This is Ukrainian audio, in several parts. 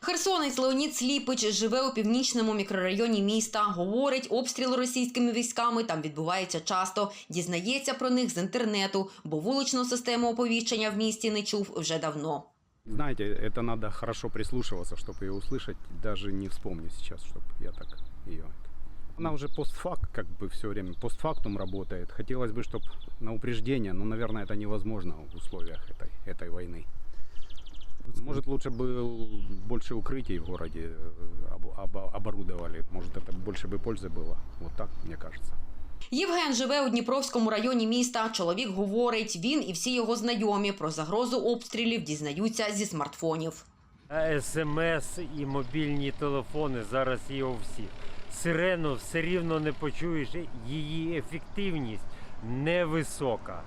Херсонець Леонід Сліпич живе у північному мікрорайоні міста. Говорить, обстріли російськими військами там відбуваються часто. Дізнається про них з інтернету, бо вуличну систему оповіщення в місті не чув вже давно. Знаете, это надо хорошо прислушиваться, чтобы ее услышать. Даже не вспомню сейчас, чтобы я так ее... Она уже постфакт, как бы все время, постфактум работает. Хотелось бы, чтобы на упреждение, но, наверное, это невозможно в условиях этой, этой войны. Может, лучше бы больше укрытий в городе э, об- об- оборудовали. Может, это больше бы пользы было. Вот так, мне кажется. Євген живе у Дніпровському районі міста. Чоловік говорить, він і всі його знайомі про загрозу обстрілів дізнаються зі смартфонів. А СМС і мобільні телефони зараз є у всіх. Сирену все рівно не почуєш, її ефективність невисока.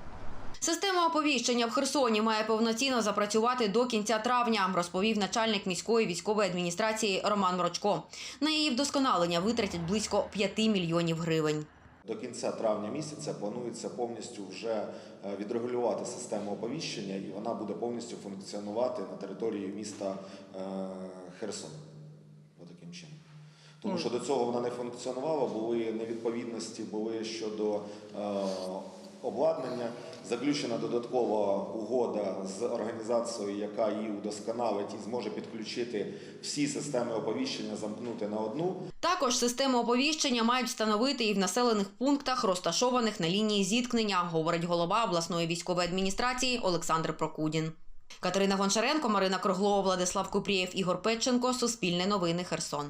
Система оповіщення в Херсоні має повноцінно запрацювати до кінця травня, розповів начальник міської військової адміністрації Роман Мрочко. На її вдосконалення витратять близько 5 мільйонів гривень. До кінця травня місяця планується повністю вже е, відрегулювати систему оповіщення, і вона буде повністю функціонувати на території міста е, Херсон. Отаким чином. Тому що до цього вона не функціонувала, були невідповідності були щодо е, обладнання. Заключена додаткова угода з організацією, яка її удосконалить і зможе підключити всі системи оповіщення, замкнути на одну. Також систему оповіщення мають встановити і в населених пунктах, розташованих на лінії зіткнення, говорить голова обласної військової адміністрації Олександр Прокудін. Катерина Гончаренко, Марина Круглова, Владислав Купрієв, Ігор Петченко. Суспільне новини Херсон.